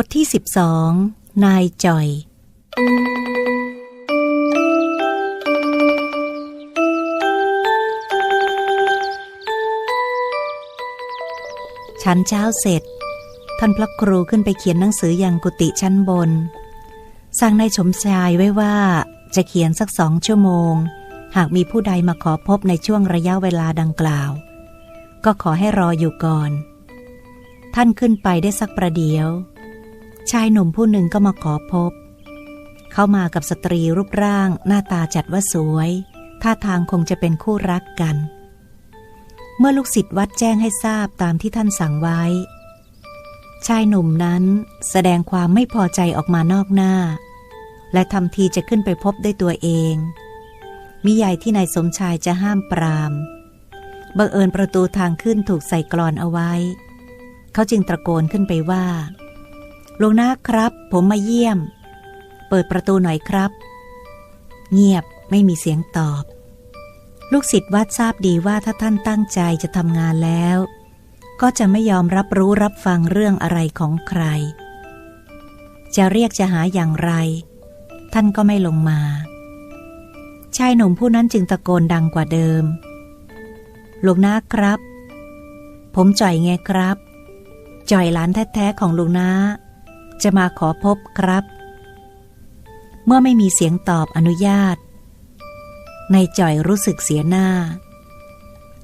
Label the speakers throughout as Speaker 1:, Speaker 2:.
Speaker 1: บทที่สิบสองนายจ่อยฉันเช้าเสร็จ ท่านพระครูขึ้นไปเขียนหนังสือยังกุฏิชั้นบน สั่งนายสมชายไว้ว่าจะเขียนสักสองชั่วโมง หากมีผู้ใดมาขอพบในช่วงระยะเวลาดังกล่าว ก็ขอให้รออยู่ก่อน ท่านขึ้นไปได้สักประเดี๋ยว ชายหนุ่มผู้หนึ่งก็มาขอพบ เขามากับสตรีรูปร่างหน้าตาจัดว่าสวย ท่าทางคงจะเป็นคู่รักกัน เมื่อลูกศิษย์วัดแจ้งให้ทราบตามที่ท่านสั่งไว้ ชายหนุ่มนั้นแสดงความไม่พอใจออกมานอกหน้า และทำทีจะขึ้นไปพบด้วยตัวเอง มิใหญ่ที่นายสมชายจะห้ามปราม บังเอิญประตูทางขึ้นถูกใส่กรอนเอาไว้ เขาจึงตะโกนขึ้นไปว่า ลวงนาครับ ผมมาเยี่ยม เปิดประตูหน่อยครับ เงียบไม่มีเสียงตอบ ลูกศิษย์วัดทราบดีว่าถ้าท่านตั้งใจจะทำงานแล้ว ก็จะไม่ยอมรับรู้รับฟังเรื่องอะไรของใคร จะเรียกจะหาอย่างไร ท่านก็ไม่ลงมา ชายหนุ่มผู้นั้นจึงตะโกนดังกว่าเดิมหลวงนาครับ ผมจ่อยไงครับ จ่อยหลานแท้ๆของลุงนา จะมาขอพบครับ เมื่อไม่มีเสียงตอบอนุญาต ในจ่อยรู้สึกเสียหน้า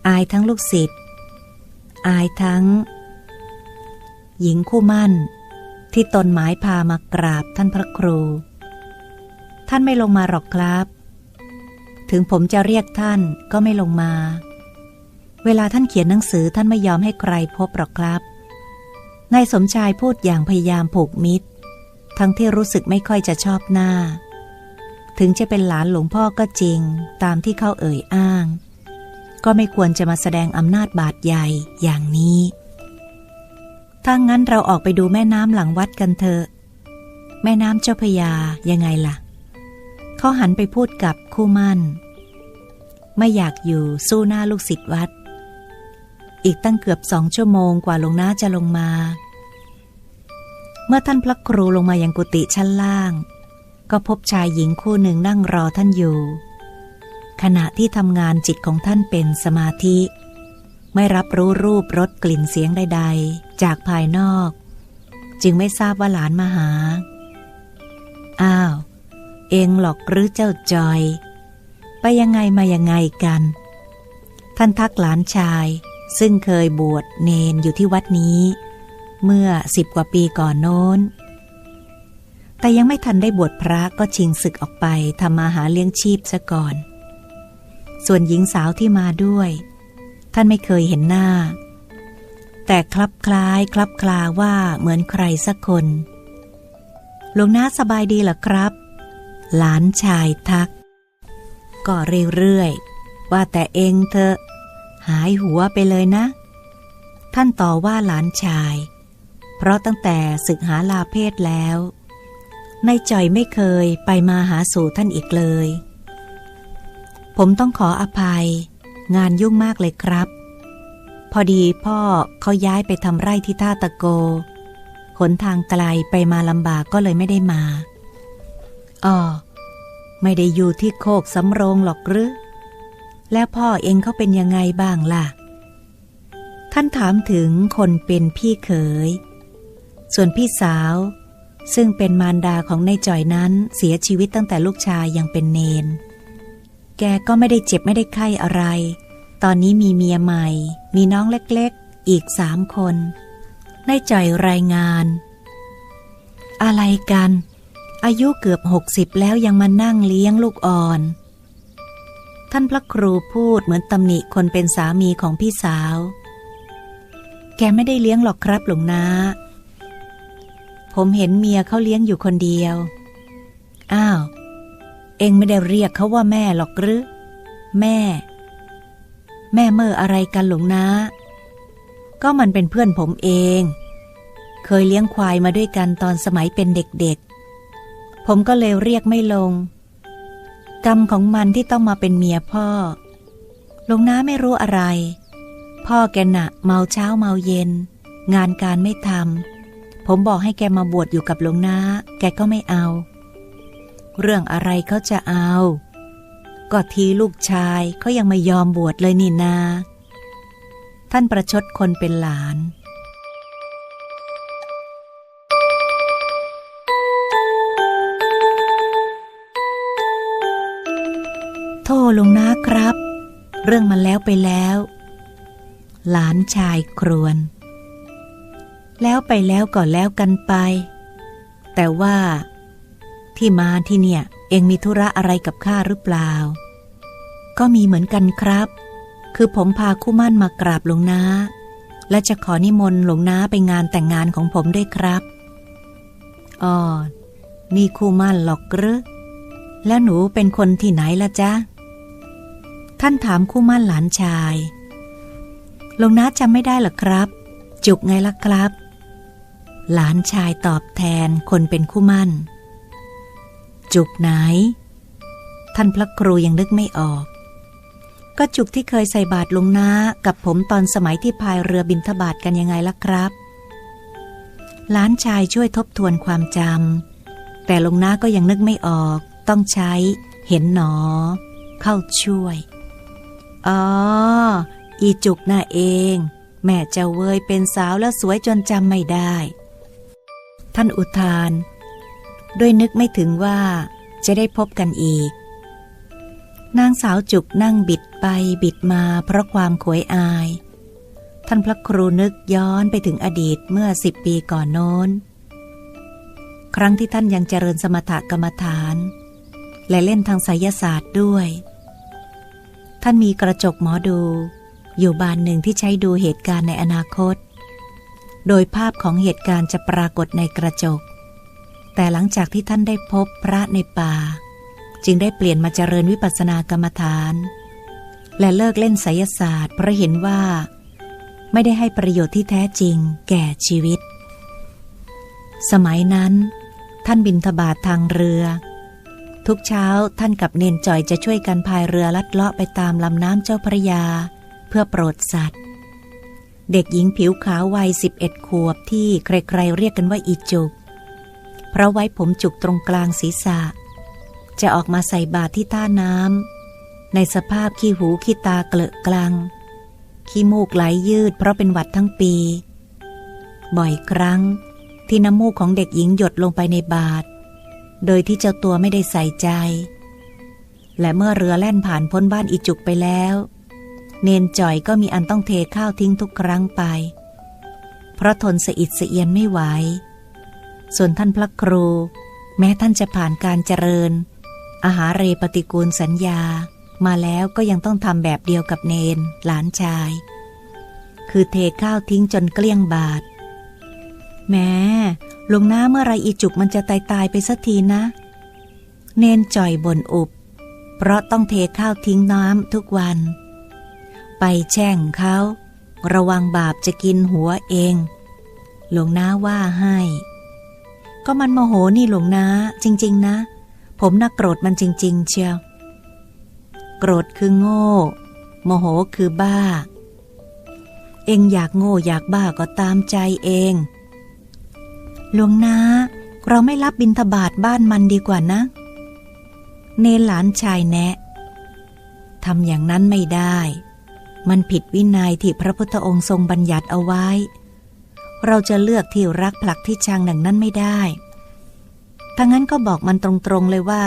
Speaker 1: อายทั้งลูกศิษย์อายทั้ง หญิงคู่มั่น ที่ตนหมายพามากราบท่านพระครู ท่านไม่ลงมาหรอกครับ ถึงผมจะเรียกท่านก็ไม่ลงมา เวลาท่านเขียนหนังสือท่านไม่ยอมให้ใครพบหรอกครับ นายสมชายพูดอย่างพยายามผูกมิตร ทั้งที่รู้สึกไม่ค่อยจะชอบหน้า ถึงจะเป็นหลานหลวงพ่อก็จริง ตามที่เขาเอ่ยอ้าง ก็ไม่ควรจะมาแสดงอำนาจบาดใหญ่อย่างนี้ถ้างั้นเราออกไปดูแม่น้ำหลังวัดกันเถอะ แม่น้ำเจ้าพยายังไงล่ะ เขาหันไปพูดกับคู่มั่น ไม่อยากอยู่สู้หน้าลูกศิษย์วัด อีกตั้งเกือบสองชั่วโมงกว่าลงน้าจะลงมา เมื่อท่านพระครูลงมายังกุฏิชั้นล่าง ก็พบชายหญิงคู่หนึ่งนั่งรอท่านอยู่ ขณะที่ทำงานจิตของท่านเป็นสมาธิ ไม่รับรู้รูปรสกลิ่นเสียงใด ๆ จากภายนอก จึงไม่ทราบว่าหลานมาหา อ้าว เองหลอกหรือเจ้าจอย ไปยังไงมายังไงกัน ท่านทักหลานชายซึ่งเคยบวชเนนอยู่ที่วัดนี้ เมื่อสิบกว่าปีก่อนโน้น แต่ยังไม่ทันได้บวชพระก็ชิงศึกออกไปทำมาหาเลี้ยงชีพซะก่อน ส่วนหญิงสาวที่มาด้วย ท่านไม่เคยเห็นหน้า แต่คลับคล้ายคลับคลาว่าเหมือนใครสักคนหลวงน้าสบายดีหรอครับ หลานชายทัก ก็เรื่อยๆ ว่าแต่เองเธอหายหัวไปเลยนะ ท่านต่อว่าหลานชาย เพราะตั้งแต่ศึกหาลาเพศแล้วนายจ่อยไม่เคยไปมาหาสู่ท่านอีกเลย ผมต้องขออภัย งานยุ่งมากเลยครับ พอดีพ่อเขาย้ายไปทำไร่ที่ท่าตะโกขนทางไกลไปมาลำบากก็เลยไม่ได้มาอ๋อไม่ได้อยู่ที่โคกสำโรงหรอกหรือ แล้วพ่อเองเขาเป็นยังไงบ้างล่ะ ท่านถามถึงคนเป็นพี่เขย ส่วนพี่สาว ซึ่งเป็นมารดาของนายจ่อยนั้นเสียชีวิตตั้งแต่ลูกชายยังเป็นเนน แกก็ไม่ได้เจ็บไม่ได้ไข้อะไร ตอนนี้มีเมียใหม่ มีน้องเล็กๆ อีกสามคนนายจ่อยรายงาน อะไรกัน อายุเกือบหกสิบแล้วยังมานั่งเลี้ยงลูกอ่อน ท่านพระครูพูดเหมือนตำหนิคนเป็นสามีของพี่สาว แกไม่ได้เลี้ยงหรอกครับหลวงนา ผมเห็นเมียเขาเลี้ยงอยู่คนเดียว อ้าว เองไม่ได้เรียกเขาว่าแม่หรอกหรือ แม่ แม่เมื่ออะไรกันหลวงนะ ก็มันเป็นเพื่อนผมเอง เคยเลี้ยงควายมาด้วยกันตอนสมัยเป็นเด็กๆ ผมก็เลยเรียกไม่ลง กรรมของมันที่ต้องมาเป็นเมียพ่อหลวงน้าไม่รู้อะไร พ่อแกหนะเมาเช้าเมาเย็น งานการไม่ทำ ผมบอกให้แกมาบวชอยู่กับหลวงนาแกก็ไม่เอา เรื่องอะไรเขาจะเอา ก็ทีลูกชายเขายังไม่ยอมบวชเลยนี่นา ท่านประชดคนเป็นหลานโทษลงนะครับ เรื่องมันแล้วไปแล้ว หลานชายครวน แล้วไปแล้วก็แล้วกันไป แต่ว่า ที่มาที่เนี่ย เองมีธุระอะไรกับข้าหรือเปล่า ก็มีเหมือนกันครับ คือผมพาคู่มั่นมากราบหลวงนาและจะขอนิมนต์หลวงนาไปงานแต่งงานของผมด้วยครับอ๋อนี่คู่มั่นหรอกหรือแล้วหนูเป็นคนที่ไหนละจ๊ะ ท่านถามคู่มั่นหลานชายหลวงนาจำไม่ได้หรอครับ จุกไงล่ะครับ หลานชายตอบแทนคนเป็นคู่มั่น จุกไหน ท่านพระครูยังนึกไม่ออก ก็จุกที่เคยใส่บาตรลวงน้ากับผมตอนสมัยที่พายเรือบินทบาทกันยังไงล่ะครับ หลานชายช่วยทบทวนความจำแต่ลวงน้าก็ยังนึกไม่ออก ต้องใช้ เห็นหนอ เข้าช่วย อ๋อ อีจุกน่าเองแม่เจ้าเวยเป็นสาวแล้วสวยจนจำไม่ได้ ท่านอุทาน ด้วยนึกไม่ถึงว่าจะได้พบกันอีก นางสาวจุกนั่งบิดไปบิดมาเพราะความขวยอาย ท่านพระครูนึกย้อนไปถึงอดีตเมื่อสิบปีก่อนโน้น ครั้งที่ท่านยังเจริญสมถกรรมฐาน และเล่นทางไสยศาสตร์ด้วย ท่านมีกระจกหมอดู อยู่บานหนึ่งที่ใช้ดูเหตุการณ์ในอนาคต โดยภาพของเหตุการณ์จะปรากฏในกระจก แต่หลังจากที่ท่านได้พบพระในป่า จึงได้เปลี่ยนมาเจริญวิปัสสนากรรมฐาน และเลิกเล่นไสยศาสตร์เพราะเห็นว่า ไม่ได้ให้ประโยชน์ที่แท้จริงแก่ชีวิต สมัยนั้น ท่านบินทบาททางเรือ ทุกเช้าท่านกับเนนจ่อยจะช่วยกันพายเรือลัดเลาะไปตามลำน้ำเจ้าพระยา เพื่อโปรดสัตว์ เด็กหญิงผิวขาววัยสิบเอ็ดขวบที่ใครๆเรียกกันว่าอีจุก เพราะไว้ผมจุกตรงกลางศีรษะ จะออกมาใส่บาตรที่ท่าน้ำในสภาพขี้หูขี้ตาเกลอะกลัง ขี้มูกไหลยยืดเพราะเป็นหวัดทั้งปี บ่อยครั้งที่น้ำมูกของเด็กหญิงหยดลงไปในบาตรโดยที่เจ้าตัวไม่ได้ใส่ใจ และเมื่อเรือแล่นผ่านพ้นบ้านอีจุกไปแล้ว เนนจ่อยก็มีอันต้องเทข้าวทิ้งทุกครั้งไป เพราะทนสะอิดสะเอียนไม่ไหว ส่วนท่านพระครู แม้ท่านจะผ่านการเจริญ อาหารเรปฏิกูลสัญญา มาแล้วก็ยังต้องทำแบบเดียวกับเนนหลานชาย คือเทข้าวทิ้งจนเกลี้ยงบาทแม้ลวงน้าเมื่อไรอีจุกมันจะตายตายไปสักทีนะ เนนจ่อยบ่นอุบ เพราะต้องเทข้าวทิ้งน้ำทุกวัน ไปแช่งเขา ระวังบาปจะกินหัวเอง หลวงน้าว่าให้ ก็มันโมโหนี่หลวงน้าจริง ๆ นะ ผมน่าโกรธมันจริง ๆ เชียว โกรธคือโง่ โมโหคือบ้า เองอยากโง่อยากบ้าก็ตามใจเอง หลวงนาเราไม่รับบินทบาทบ้านมันดีกว่านะ เนหลานชายแนะทำอย่างนั้นไม่ได้ มันผิดวินัยที่พระพุทธองค์ทรงบัญญัติเอาไว้ เราจะเลือกที่รักผลักที่ชังดังนั้นไม่ได้ถ้างั้นก็บอกมันตรงๆเลยว่า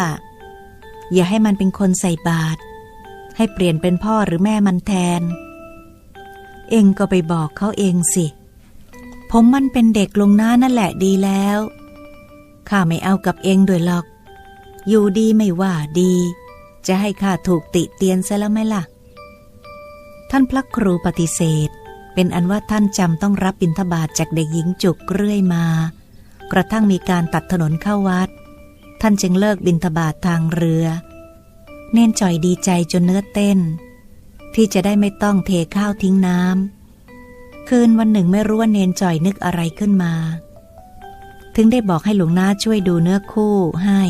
Speaker 1: อย่าให้มันเป็นคนใส่บาตรให้เปลี่ยนเป็นพ่อหรือแม่มันแทน เองก็ไปบอกเขาเองสิ ผมมันเป็นเด็กลงหน้านั่นแหละดีแล้ว ข้าไม่เอากับเองด้วยหรอก อยู่ดีไม่ว่าดี จะให้ข้าถูกติเตียนซะแล้วไหมล่ะ ท่านพระครูปฏิเสธ เป็นอันว่าท่านจำต้องรับบิณฑบาตจากเด็กหญิงจุกเรื่อยมา กระทั่งมีการตัดถนนเข้าวัด ท่านจึงเลิกบิณฑบาตทางเรือ เน่นจ่อยดีใจจนเนื้อเต้น ที่จะได้ไม่ต้องเทข้าวทิ้งน้ำคืนวันหนึ่งไม่รู้ว่าเนนจ่อยนึกอะไรขึ้นมา ถึงได้บอกให้หลวงนาช่วยดูเนื้อคู่ให้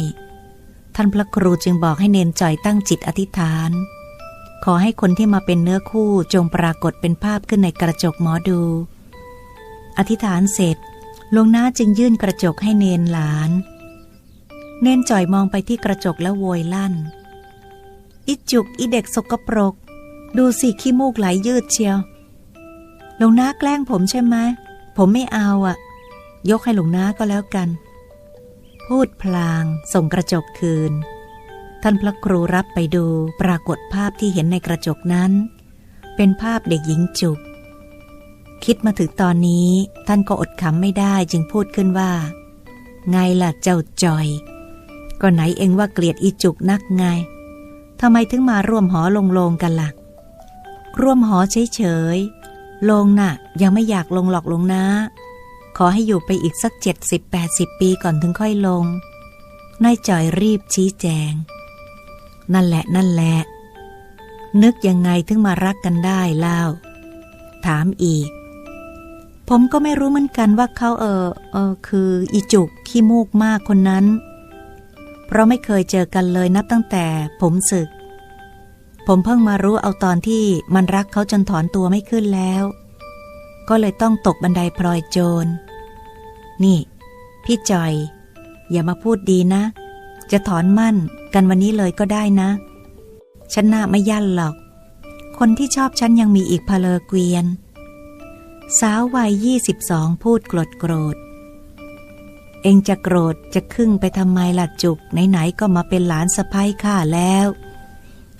Speaker 1: ท่านพระครูจึงบอกให้เนนจ่อยตั้งจิตอธิษฐาน ขอให้คนที่มาเป็นเนื้อคู่จงปรากฏเป็นภาพขึ้นในกระจกหมอดู อธิษฐานเสร็จหลวงน้าจึงยื่นกระจกให้เนนหลาน เนนจ่อยมองไปที่กระจกแล้วโวยลั่น อิจุกอีเด็กสกปรก ดูสิขี้มูกไหลยืดเชียวหลวงน้าแกล้งผมใช่ไหมผมไม่เอาอะ่ะ ยกให้หลวงน้าก็แล้วกัน พูดพลางส่งกระจกคืน ท่านพระครูรับไปดูปรากฏภาพที่เห็นในกระจกนั้น เป็นภาพเด็กหญิงจุก คิดมาถึงตอนนี้ท่านก็อดขำไม่ได้จึงพูดขึ้นว่า ไงล่ะเจ้าจอย ก็ไหนเองว่าเกลียดอีจุกนักไงทำไมถึงมาร่วมหอลงโลงกันละ่ะ ร่วมหอเฉยๆลงน่ะ ยังไม่อยากลงหลอกลงนะ ขอให้อยู่ไปอีกสักเจ็ดสิบแปดสิบปีก่อนถึงค่อยลงนายจอยรีบชี้แจง นั่นแหละนั่นแหละ นึกยังไงถึงมารักกันได้เล่า ถามอีก ผมก็ไม่รู้เหมือนกันว่าเขาเออเออคืออีจุกขี้มูกมากคนนั้น เพราะไม่เคยเจอกันเลยนับตั้งแต่ผมศึก ผมเพิ่งมารู้เอาตอนที่มันรักเขาจนถอนตัวไม่ขึ้นแล้ว ก็เลยต้องตกบันไดพลอยโจร นี่ พี่จอย อย่ามาพูดดีนะ จะถอนมั่นกันวันนี้เลยก็ได้นะ ฉันน่าไม่ยั่นหรอก คนที่ชอบฉันยังมีอีกพเลอเกวียน สาววัยยี่สิบสองพูดโกรธโกรธ เองจะโกรธจะครึ่งไปทำไมล่ะจุก ไหนๆก็มาเป็นหลานสะพ้ยข้าแล้ว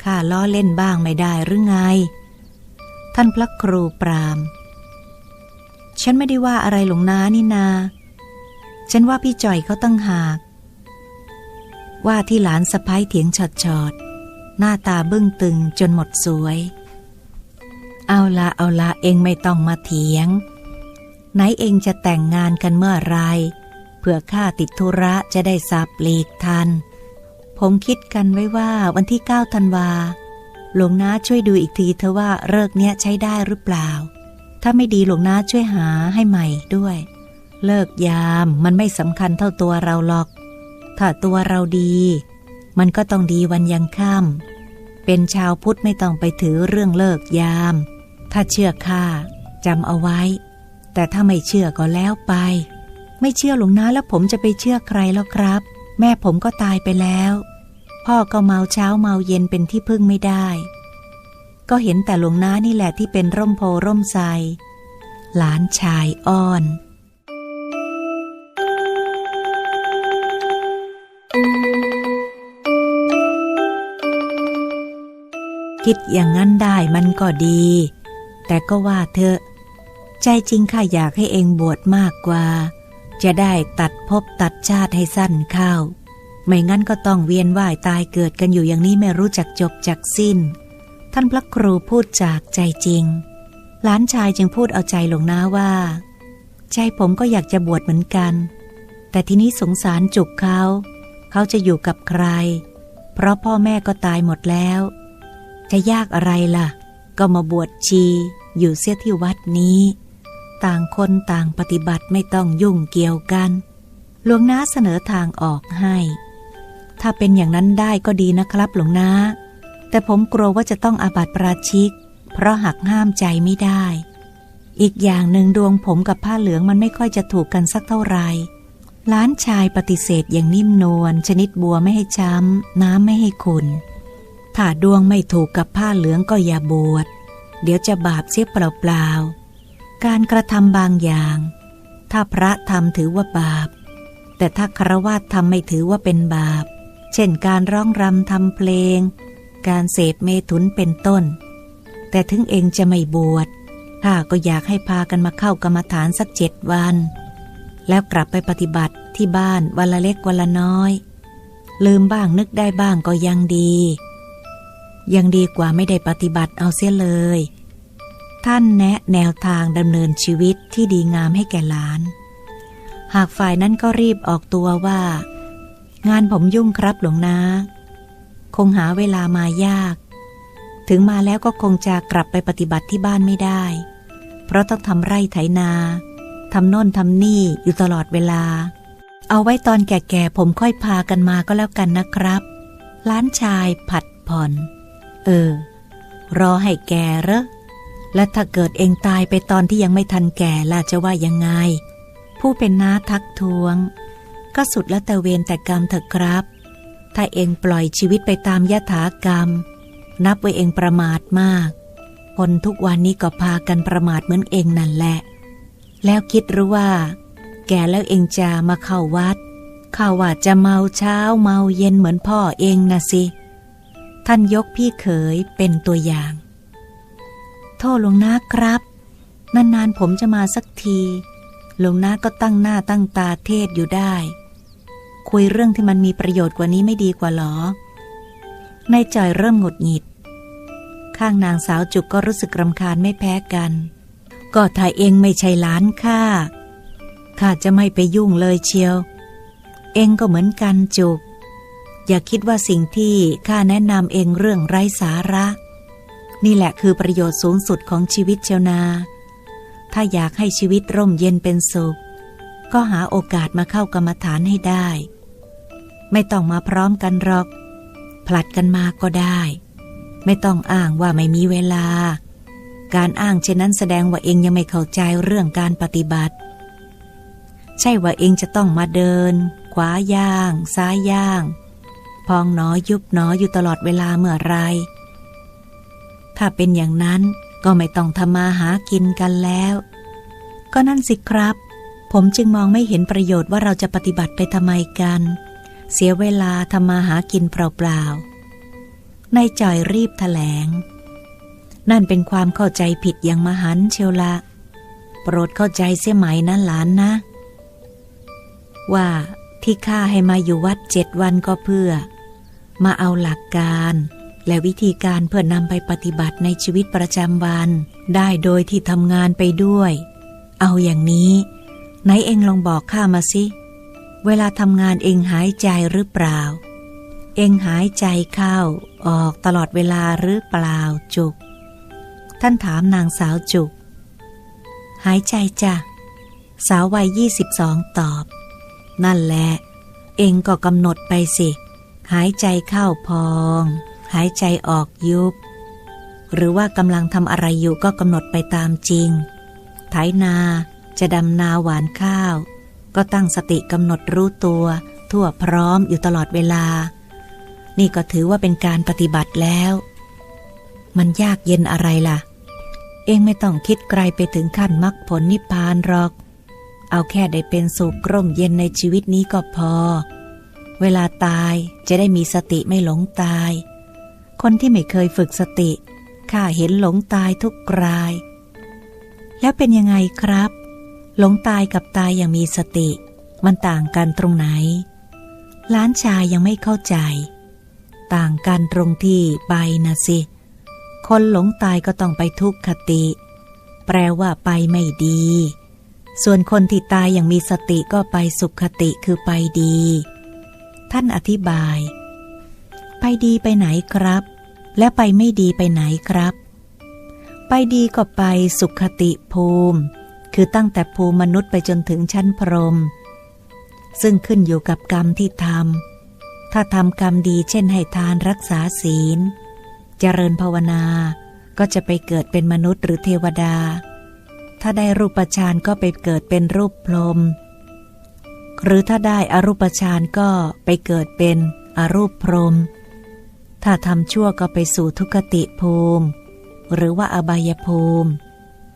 Speaker 1: ข้าล้อเล่นบ้างไม่ได้หรือไง ท่านพระครูปราม ฉันไม่ได้ว่าอะไรหลวงนานี่นา ฉันว่าพี่จ่อยเขาตั้งหาก ว่าที่หลานสะพ้ายเถียงฉอดฉอดๆหน้าตาบึ้งตึงจนหมดสวย เอาละเอาละเองไม่ต้องมาเถียง ไหนเองจะแต่งงานกันเมื่อไรเพื่อข้าติดธุระจะได้สับหลีกทัน ผมคิดกันไว้ว่าวันที่เก้าธันวา หลวงน้าช่วยดูอีกทีเถอว่าเลิกเนี้ยใช้ได้หรือเปล่า ถ้าไม่ดีหลวงน้าช่วยหาให้ใหม่ด้วย เลิกยามมันไม่สำคัญเท่าตัวเราหรอก ถ้าตัวเราดี มันก็ต้องดีวันยังค่ำเป็นชาวพุทธไม่ต้องไปถือเรื่องเลิกยาม ถ้าเชื่อข้าจำเอาไว้ แต่ถ้าไม่เชื่อก็แล้วไป ไม่เชื่อหลวงนาแล้วผมจะไปเชื่อใครแล้วครับ แม่ผมก็ตายไปแล้ว พ่อก็เมาเช้าเมาเย็นเป็นที่พึ่งไม่ได้ ก็เห็นแต่หลวงน้านี่แหละที่เป็นร่มโพร่มไทรหลานชายอ้อน คิดอย่างนั้นได้มันก็ดี แต่ก็ว่าเถอะใจจริงข้าอยากให้เองบวชมากกว่า จะได้ตัดภพตัดชาติให้สั้นเข้า ไม่งั้นก็ต้องเวียนว่ายตายเกิดกันอยู่อย่างนี้ไม่รู้จักจบจักสิ้น ท่านพระครูพูดจากใจจริง หลานชายจึงพูดเอาใจหลวงนาว่า ใจผมก็อยากจะบวชเหมือนกัน แต่ทีนี้สงสารจุกเขา เขาจะอยู่กับใคร เพราะพ่อแม่ก็ตายหมดแล้ว จะยากอะไรล่ะ ก็มาบวชชีอยู่เสียที่วัดนี้ ต่างคนต่างปฏิบัติไม่ต้องยุ่งเกี่ยวกันหลวงนาเสนอทางออกให้ ถ้าเป็นอย่างนั้นได้ก็ดีนะครับหลวงนาแต่ผมกลัวว่าจะต้องอาบัติปราชิก เพราะหักห้ามใจไม่ได้ อีกอย่างหนึ่งดวงผมกับผ้าเหลืองมันไม่ค่อยจะถูกกันสักเท่าไหร่ ล้านชายปฏิเสธอย่างนิ่มนวลชนิดบัวไม่ให้ช้ำ น้ำไม่ให้ขุนถ้าดวงไม่ถูกกับผ้าเหลืองก็อย่าบวช เดี๋ยวจะบาปเสียเปล่าๆ การกระทำบางอย่าง ถ้าพระทำถือว่าบาป แต่ถ้าครวาสทำไม่ถือว่าเป็นบาป เช่นการร้องรำทำเพลง การเสพเมถุนเป็นต้น แต่ถึงเองจะไม่บวชข้าก็อยากให้พากันมาเข้ากรรมฐานสักเจ็ดวัน แล้วกลับไปปฏิบัติที่บ้านวันละเล็กวันละน้อย ลืมบ้างนึกได้บ้างก็ยังดี ยังดีกว่าไม่ได้ปฏิบัติเอาเสียเลย ท่านแนะแนวทางดำเนินชีวิตที่ดีงามให้แก่หลาน หากฝ่ายนั้นก็รีบออกตัวว่า งานผมยุ่งครับหลวงนาคงหาเวลามายาก ถึงมาแล้วก็คงจะกลับไปปฏิบัติที่บ้านไม่ได้ เพราะต้องทำไร่ไถนา ทำโน่นทำนี่อยู่ตลอดเวลา เอาไว้ตอนแก่ๆผมค่อยพากันมาก็แล้วกันนะครับ ล้านชายผัดผ่อน เออ รอให้แก่เหรอและถ้าเกิดเองตายไปตอนที่ยังไม่ทันแก่ล่ะจะว่ายังไง ผู้เป็นน้าทักท้วง ก็สุดแล้วแต่เวรแต่กรรมเถอะครับ ถ้าเองปล่อยชีวิตไปตามยถากรรม นับว่าเองประมาทมากคนทุกวันนี้ก็พากันประมาทเหมือนเองนั่นแหละ แล้วคิดหรือว่า แก่แล้วเองจะมาเข้าวัด ข้าว่าจะเมาเช้าเมาเย็นเหมือนพ่อเองนะสิ ท่านยกพี่เขยเป็นตัวอย่าง โทษหลวงนาครับ นานๆผมจะมาสักที หลวงนาก็ตั้งหน้าตั้งตาเทศอยู่ได้ คุยเรื่องที่มันมีประโยชน์กว่านี้ไม่ดีกว่าหรอในใจเริ่มหงุดหงิด ข้างนางสาวจุกก็รู้สึกรำคาญไม่แพ้กัน ก็ถ้าเองไม่ใช่หลานข้าข้าจะไม่ไปยุ่งเลยเชียว เองก็เหมือนกันจุก อย่าคิดว่าสิ่งที่ข้าแนะนำเองเรื่องไร้สาระ นี่แหละคือประโยชน์สูงสุดของชีวิตเจ้านา ถ้าอยากให้ชีวิตร่มเย็นเป็นสุข ก็หาโอกาสมาเข้ากรรมฐานให้ได้ ไม่ต้องมาพร้อมกันหรอก ผลัดกันมาก็ได้ ไม่ต้องอ้างว่าไม่มีเวลา การอ้างเช่นนั้นแสดงว่าเองยังไม่เข้าใจเรื่องการปฏิบัติ ใช่ว่าเองจะต้องมาเดิน ขวาย่าง ซ้ายย่าง พองหนอยุบหนออยู่ตลอดเวลาเมื่อไร ถ้าเป็นอย่างนั้นก็ไม่ต้องทำมาหากินกันแล้ว ก็นั่นสิครับ ผมจึงมองไม่เห็นประโยชน์ว่าเราจะปฏิบัติไปทำไมกัน เสียเวลาทำมาหากินเปล่าๆนายจ่อยรีบถแถลง นั่นเป็นความเข้าใจผิดอย่างมหันเชียวละ โปรดเข้าใจเสียไหมนะหลานนะ ว่าที่ข้าให้มาอยู่วัดเจ็ดวันก็เพื่อ มาเอาหลักการและวิธีการเพื่อนำไปปฏิบัติในชีวิตประจำวัน ได้โดยที่ทำงานไปด้วย เอาอย่างนี้ ไหนเองลองบอกข้ามาสิ เวลาทำงานเองหายใจหรือเปล่า เองหายใจเข้าออกตลอดเวลาหรือเปล่าจุก ท่านถามนางสาวจุก หายใจจ้ะ สาววัยยี่สิบสองตอบ นั่นแหละ เองก็กำหนดไปสิ หายใจเข้าพอง หายใจออกยุบ หรือว่ากำลังทำอะไรอยู่ก็กำหนดไปตามจริง ไถนาจะดำนาหวานข้าว ก็ตั้งสติกำหนดรู้ตัว ทั่วพร้อมอยู่ตลอดเวลา นี่ก็ถือว่าเป็นการปฏิบัติแล้ว มันยากเย็นอะไรล่ะ เองไม่ต้องคิดไกลไปถึงขั้นมรรคผลนิพพานหรอก เอาแค่ได้เป็นสุขร่มเย็นในชีวิตนี้ก็พอ เวลาตายจะได้มีสติไม่หลงตาย คนที่ไม่เคยฝึกสติ ข้าเห็นหลงตายทุกราย แล้วเป็นยังไงครับ หลงตายกับตายอย่างมีสติ มันต่างกันตรงไหน ล้านชายยังไม่เข้าใจ ต่างกันตรงที่ไปนะสิ คนหลงตายก็ต้องไปทุกขติ แปลว่าไปไม่ดี ส่วนคนที่ตายอย่างมีสติก็ไปสุขติคือไปดี ท่านอธิบาย ไปดีไปไหนครับ และไปไม่ดีไปไหนครับ ไปดีก็ไปสุขติภูมิ คือตั้งแต่ภูมิมนุษย์ไปจนถึงชั้นพรหมซึ่งขึ้นอยู่กับกรรมที่ทำถ้าทำกรรมดีเช่นให้ทานรักษาศีล เจริญภาวนาก็จะไปเกิดเป็นมนุษย์หรือเทวดา ถ้าได้รูปฌานก็ไปเกิดเป็นรูปพรหมหรือถ้าได้อรูปฌานก็ไปเกิดเป็นอรูปพรหมถ้าทำชั่วก็ไปสู่ทุกติภูมิ หรือว่าอบายภูมิ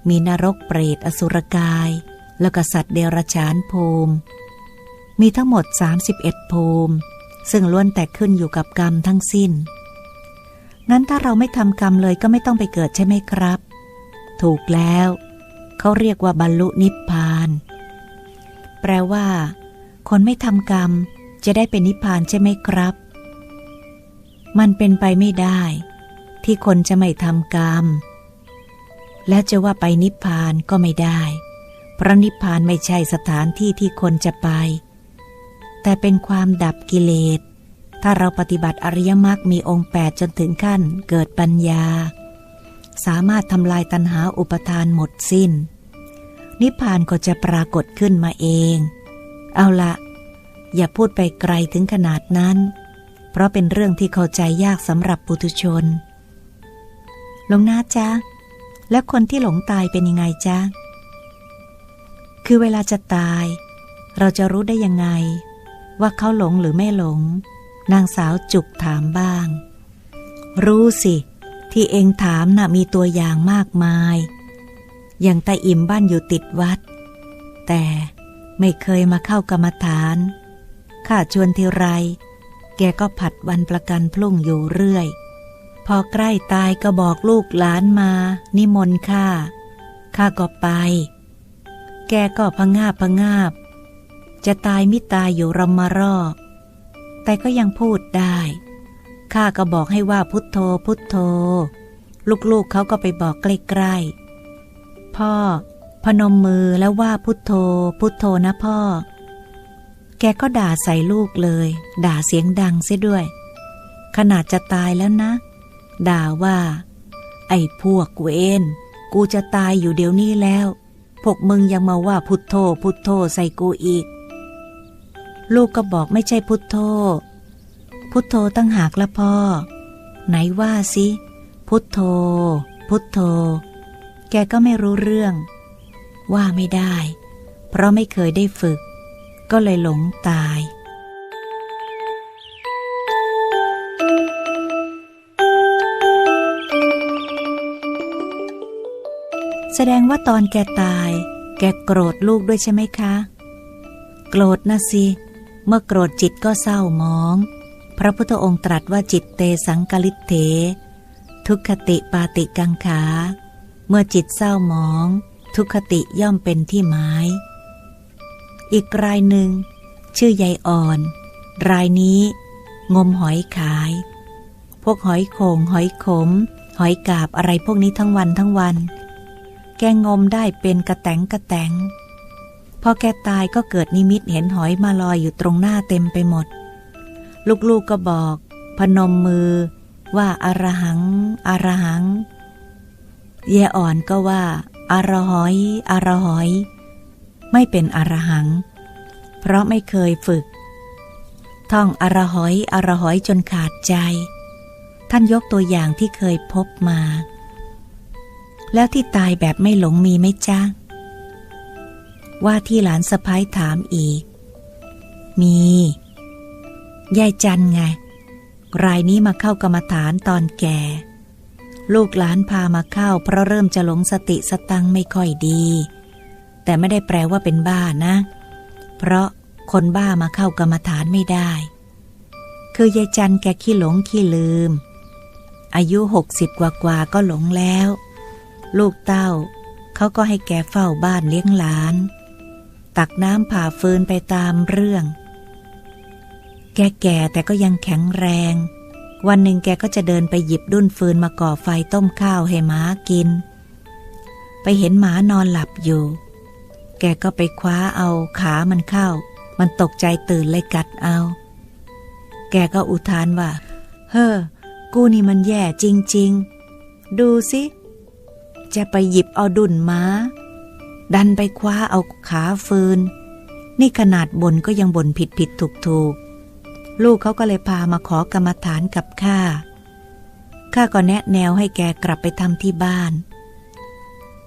Speaker 1: มีนรกเปรตอสุรกาย แล้วก็สัตว์เดรัจฉานภูมิ มีทั้งหมด 31 ภูมิ ซึ่งล้วนแต่ขึ้นอยู่กับกรรมทั้งสิ้น งั้นถ้าเราไม่ทำกรรมเลยก็ไม่ต้องไปเกิดใช่ไหมครับ ถูกแล้ว เขาเรียกว่าบรรลุนิพพาน แปลว่า คนไม่ทำกรรมจะได้เป็นนิพพานใช่ไหมครับ มันเป็นไปไม่ได้ ที่คนจะไม่ทำกรรม และจะว่าไปนิพพานก็ไม่ได้ เพราะนิพพานไม่ใช่สถานที่ที่คนจะไป แต่เป็นความดับกิเลส ถ้าเราปฏิบัติอริยมรรคมีองค์แปดจนถึงขั้นเกิดปัญญา สามารถทำลายตัณหาอุปทานหมดสิ้น นิพพานก็จะปรากฏขึ้นมาเอง เอาละอย่าพูดไปไกลถึงขนาดนั้น เพราะเป็นเรื่องที่เข้าใจยากสำหรับปุถุชนหลวงนาจ๊ะ แล้วคนที่หลงตายเป็นยังไงจ๊ะ คือเวลาจะตาย เราจะรู้ได้ยังไง ว่าเขาหลงหรือไม่หลง นางสาวจุกถามบ้าง รู้สิ ที่เองถามนะ่ะมีตัวอย่างมากมาย อย่างตาอิ่มบ้านอยู่ติดวัด แต่ไม่เคยมาเข้ากรรมฐาน ข้าชวนทีไร แกก็ผัดวันประกันพรุ่งอยู่เรื่อย พอใกล้ตายก็บอกลูกหลานมา นิมนต์ข้า ข้าก็ไป แกก็พงาบพงาบ จะตายมิตายอยู่รำมารอบ แต่ก็ยังพูดได้ ข้าก็บอกให้ว่าพุทโธพุทโธ ลูกๆเขาก็ไปบอกใกล้ๆ พ่อ พนมมือแล้วว่าพุทโธ พุทโธนะพ่อ แกก็ด่าใส่ลูกเลย ด่าเสียงดังเสียด้วย ขนาดจะตายแล้วนะ ด่าว่า ไอ้พวกเวนกูจะตายอยู่เดี๋ยวนี้แล้ว พวกมึงยังมาว่าพุทโธพุทโธใส่กูอีก ลูกก็บอกไม่ใช่พุทโธ พุทโธตั้งหากละพ่อ ไหนว่าสิ พุทโธ พุทโธ แกก็ไม่รู้เรื่อง ว่าไม่ได้ เพราะไม่เคยได้ฝึก ก็เลยหลงตายแสดงว่าตอนแกตาย แกโกรธลูกด้วยใช่ไหมคะ โกรธนะสิ เมื่อโกรธจิตก็เศร้ามอง พระพุทธองค์ตรัสว่าจิตเตสังกลิเถ ทุกขติปาติกังขา เมื่อจิตเศร้ามอง ทุกขติย่อมเป็นที่หมาย อีกรายหนึ่ง ชื่อยายอ่อน รายนี้ งมหอยขาย พวกหอยโขงหอยขม หอยกาบอะไรพวกนี้ทั้งวันทั้งวัน แกงมได้เป็นกระแตงกระแตง พอแกตายก็เกิดนิมิตเห็นหอยมาลอยอยู่ตรงหน้าเต็มไปหมด ลูกๆกก็บอก พนมมือ ว่าอารหัง อารหัง เยอ่อนก็ว่า อารหอย อารหอย ไม่เป็นอารหัง เพราะไม่เคยฝึก ท่องอารหอย อารหอยจนขาดใจ ท่านยกตัวอย่างที่เคยพบมา แล้วที่ตายแบบไม่หลงมีไหมจ้า ว่าที่หลานสะพ้ายถามอีก มี ยายจันไง รายนี้มาเข้ากรรมฐานตอนแก่ ลูกหลานพามาเข้า เพราะเริ่มจะหลงสติสตังไม่ค่อยดี แต่ไม่ได้แปลว่าเป็นบ้านะ เพราะคนบ้ามาเข้ากรรมฐานไม่ได้ คือยายจันแกขี้หลงขี้ลืม อายุหกสิบกว่ากว่าก็หลงแล้ว ลูกเต้าเขาก็ให้แกเฝ้าบ้านเลี้ยงหลาน ตักน้ำผ่าฟืนไปตามเรื่อง แกแก่แต่ก็ยังแข็งแรง วันหนึ่งแกก็จะเดินไปหยิบดุ้นฟืนมาก่อไฟต้มข้าวให้หมากิน ไปเห็นหมานอนหลับอยู่ แกก็ไปคว้าเอาขามันเข้า มันตกใจตื่นเลยกัดเอา แกก็อุทานว่า เฮ้อ กูนี่มันแย่จริง ๆ ดูสิ จะไปหยิบเอาดุนม้า ดันไปคว้าเอาขาฟืน นี่ขนาดบนก็ยังบ่นผิดผิดถูกถูกลูกเขาก็เลยพามาขอกรรมฐานกับข้า ข้าก็แนะแนวให้แกกลับไปทำที่บ้าน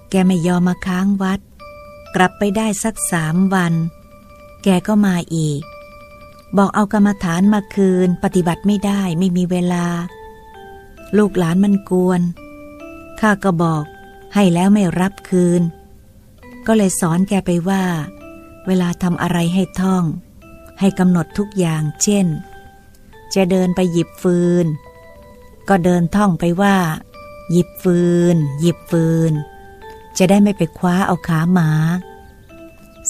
Speaker 1: แกไม่ยอมมาค้างวัด กลับไปได้สักสามวัน แกก็มาอีก บอกเอากรรมฐานมาคืน ปฏิบัติไม่ได้ไม่มีเวลา ลูกหลานมันกวน ข้าก็บอกให้แล้วไม่รับคืน ก็เลยสอนแกไปว่า เวลาทำอะไรให้ท่อง ให้กำหนดทุกอย่าง เช่น จะเดินไปหยิบฟืน ก็เดินท่องไปว่า หยิบฟืน หยิบฟืน จะได้ไม่ไปคว้าเอาขาหมา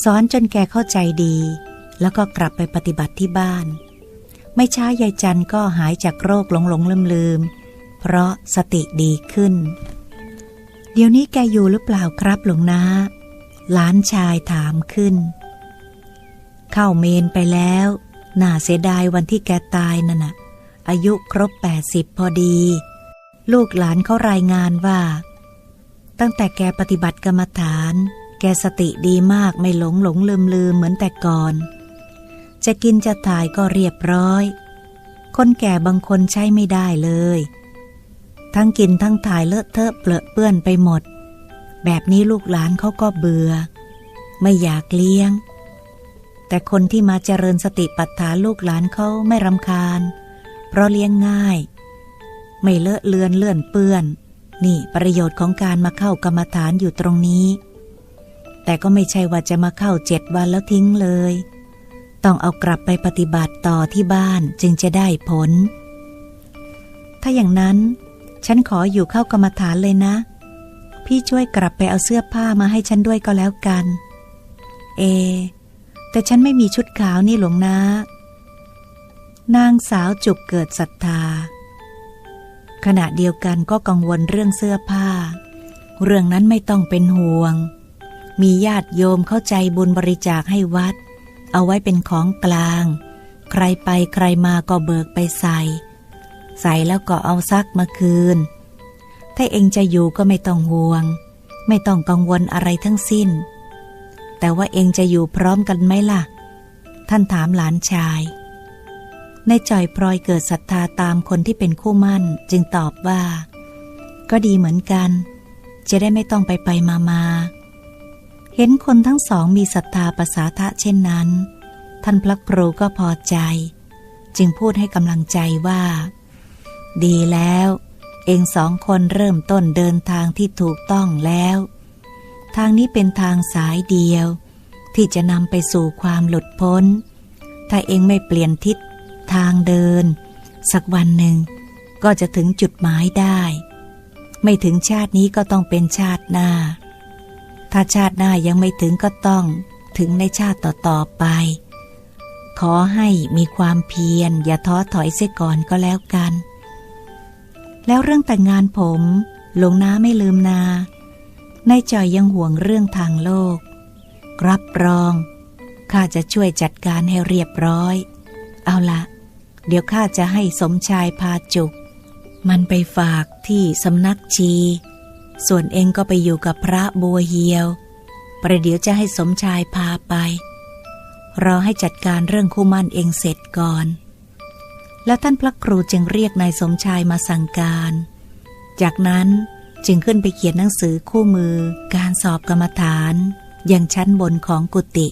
Speaker 1: สอนจนแกเข้าใจดี แล้วก็กลับไปปฏิบัติที่บ้าน ไม่ช้ายายจันก็หายจากโรคหลงหลงลืมลืมเพราะสติดีขึ้น เดี๋ยวนี้แกอยู่หรือเปล่าครับหลวงนา หลานชายถามขึ้น เข้าเมนไปแล้ว น่าเสียดายวันที่แกตายนั่นน่ะ อายุครบแปดสิบพอดี ลูกหลานเขารายงานว่า ตั้งแต่แกปฏิบัติกรรมฐาน แกสติดีมากไม่หลงหลงลืมลืมเหมือนแต่ก่อน จะกินจะถ่ายก็เรียบร้อย คนแก่บางคนใช้ไม่ได้เลย ทั้งกินทั้งถ่ายเลอะเทอะเปลอะเปื้อนไปหมด แบบนี้ลูกหลานเขาก็เบื่อ ไม่อยากเลี้ยง แต่คนที่มาเจริญสติปัฏฐานลูกหลานเขาไม่รำคาญ เพราะเลี้ยงง่าย ไม่เลอะเลือนเลื่อนเปื้อน นี่ประโยชน์ของการมาเข้ากรรมฐานอยู่ตรงนี้ แต่ก็ไม่ใช่ว่าจะมาเข้าเจ็ดวันแล้วทิ้งเลย ต้องเอากลับไปปฏิบัติต่อที่บ้านจึงจะได้ผล ถ้าอย่างนั้น ฉันขออยู่เข้ากรรมฐานเลยนะ พี่ช่วยกลับไปเอาเสื้อผ้ามาให้ฉันด้วยก็แล้วกัน เอ แต่ฉันไม่มีชุดขาวนี่หลวงนะนางสาวจุกเกิดศรัทธา ขณะเดียวกันก็กังวลเรื่องเสื้อผ้า เรื่องนั้นไม่ต้องเป็นห่วง มีญาติโยมเข้าใจบุญบริจาคให้วัด เอาไว้เป็นของกลาง ใครไปใครมาก็เบิกไปใส่ ใส่แล้วก็เอาซักมาคืน ถ้าเองจะอยู่ก็ไม่ต้องห่วง ไม่ต้องกังวลอะไรทั้งสิ้น แต่ว่าเองจะอยู่พร้อมกันไหมล่ะ ท่านถามหลานชาย ในจ่อยพลอยเกิดศรัทธาตามคนที่เป็นคู่มั่น จึงตอบว่า ก็ดีเหมือนกัน จะได้ไม่ต้องไปไปมามา เห็นคนทั้งสองมีศรัทธาประสาทะเช่นนั้น ท่านพระครูก็พอใจ จึงพูดให้กำลังใจว่า ดีแล้ว เองสองคนเริ่มต้นเดินทางที่ถูกต้องแล้ว ทางนี้เป็นทางสายเดียว ที่จะนำไปสู่ความหลุดพ้น ถ้าเองไม่เปลี่ยนทิศทางเดิน สักวันหนึ่ง ก็จะถึงจุดหมายได้ ไม่ถึงชาตินี้ก็ต้องเป็นชาติหน้า ถ้าชาติหน้ายังไม่ถึงก็ต้องถึงในชาติต่อๆไป ขอให้มีความเพียรอย่าท้อถอยเสียก่อนก็แล้วกัน แล้วเรื่องแต่งงานผมหลวงน้าไม่ลืมนา ในจอยยังห่วงเรื่องทางโลก รับรอง ข้าจะช่วยจัดการให้เรียบร้อย เอาละ เดี๋ยวข้าจะให้สมชายพาจุก มันไปฝากที่สำนักชี ส่วนเองก็ไปอยู่กับพระบัวเฮียว ประเดี๋ยวจะให้สมชายพาไป รอให้จัดการเรื่องคู่มั่นเองเสร็จก่อน แล้วท่านพระครูจึงเรียกนายสมชายมาสั่งการ จากนั้นจึงขึ้นไปเขียนหนังสือคู่มือ การสอบกรรมฐาน ยังชั้นบนของกุฏิ